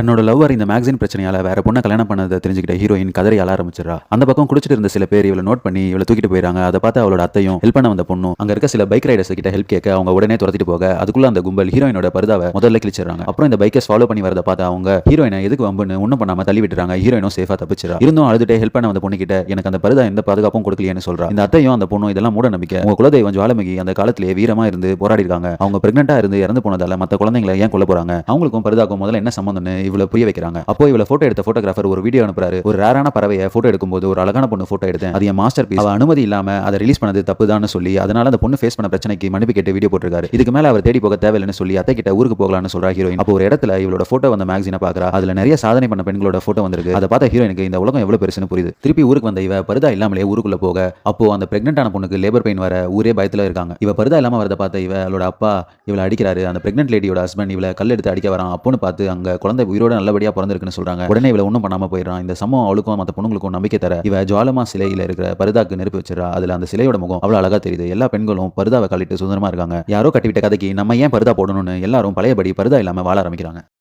தன்னோட லவ்வர் இந்த மேக்சின் பிரச்சனையால வேற பொண்ணை கல்யாணம் பண்ணதை தெரிஞ்சுக்கிட்ட ஹீரோயின் கதறி அழ ஆரம்பிச்சிடறா. அந்த பக்கம் குடிச்சிட்டு இருந்த சில பேர் இவளை நோட் பண்ணி இவளை தூக்கிட்டு போயிறாங்க அதை பார்த்து அவளோட அத்தையும் ஹெல்ப் பண்ண வந்த பொண்ணும் அங்க இருக்க சில பைக் ரைடர்ஸ் கிட்ட ஹெல்ப் கேட்க அவங்க உடனே துரத்திட்டு போக அதுக்குள்ள அந்த கும்பல் ஹீரோயினோட பருதாவை முதல்ல கிழிச்சிடறாங்க. அப்புறம் இந்த பைக்கர்ஸ் ஃபாலோ பண்ணி வரதை பார்த்து அவங்க ஹீரோயினை எதுக்கு வம்புன்னு ஒன்றும் பண்ணாம தள்ளி விட்டுறாங்க. ஹீரோயினும் சேஃபா தப்பிச்சிடா இருந்தும் அழுதுட்டே ஹெல்ப் பண்ண வந்த பொண்ணு கிட்ட எனக்கு அந்த பருதா எந்த பாதுகாப்பும் கொடுக்கலையேன்னு சொல்றா. இந்த அத்தையும் அந்த பொண்ணும் இதெல்லாம் மூட நம்பிக்கை. உங்க குலதெய்வம் ஜுவாலமிகி அந்த காலத்திலேயே வீரமா இருந்து போராடி இருக்காங்க அவங்க பிரெக்னெண்டா இருந்து இறந்து போனதால மத்த குழந்தைங்களை ஏன் கொல்ல போறாங்க? அவங்களுக்கும் பருதாக்கும் முதல்ல என்ன சம்பந்தம்னு இவ்வளவு புரிய வைக்கிறாங்க. அப்போ இவள போட்டோ எடுத்த போட்டோகிராஃபர் ஒரு வீடியோ அனுப்புறாரு. ஒரு ரேரான பறவையை போட்டோ எடுக்கும்போது ஒரு அழகான பொண்ணு போட்டோ எடுத்தேன். அது என் மாஸ்டர் பீஸ் அவ அனுமதி இல்லாம அதை ரிலீஸ் பண்ணது தப்புதான்னு சொல்லி அதனால அந்த பொண்ணு ஃபேஸ் பண்ண பிரச்சனைக்கு மன்னிப்பு கேட்டு வீடியோ போட்டிருக்காரு. இதுக்கு மேல அவர் தேடி போக தேவையில்லைன்னு சொல்லி அத்தை கிட்ட ஊருக்கு போகலாம்னு சொல்றா ஹீரோயின் அப்போ ஒரு இடத்துல இவளோட போட்டோ வந்த மேக்சினை பாக்குறா அதுல நிறைய சாதனை பண்ண பெண்களோட போட்டோ வந்திருக்கு. அதை பார்த்த ஹீரோயினுக்கு இந்த உலகம் எவ்வளவு பெருசுன்னு புரியுது. திருப்பி ஊருக்கு வந்த இவ பருதா இல்லாமலே ஊருக்குள்ள போக அப்போ அந்த பிரெக்னென்டான பொண்ணுக்கு லேபர் பெயின் வர ஊரே பயத்துல இருக்காங்க. இவ பருதா இல்லாம வரத பார்த்த இவளோட அப்பா இவளை அடிக்கிறாரு. அந்த பிரெக்னென்ட் லேடியோட ஹஸ்பண்ட் இவளை கல் எடுத்து அடிக்க வரான். அப்போன்னு பார்த்து அங்க குழந்தை உயிரோட நல்லபடியா பிறந்திருக்குன்னு சொல்றாங்க. உடனே இவளை ஒன்றும் பண்ணாம போயிடறான். இந்த சம்பவம் அவளுக்கும் மற்ற பொண்ணுங்களுக்கும் நம்பிக்கை தர. இவ ஜுவாலமா சிலையில இருக்கிற பருதாக்கு நெருப்பு வச்சிடறா. அதுல அந்த சிலையோட முகம் அவ்வளவு அழகா தெரியுது. எல்லா பெண்களும் பருதாவை கழிட்டு சுதந்திரமா இருக்காங்க. யாரோ கட்டிவிட்ட கதைக்கு நம்ம ஏன் பருதா போடணும்னு எல்லாரும் பழையபடி பருதா இல்லாம வாழ ஆரம்பிக்கிறாங்க.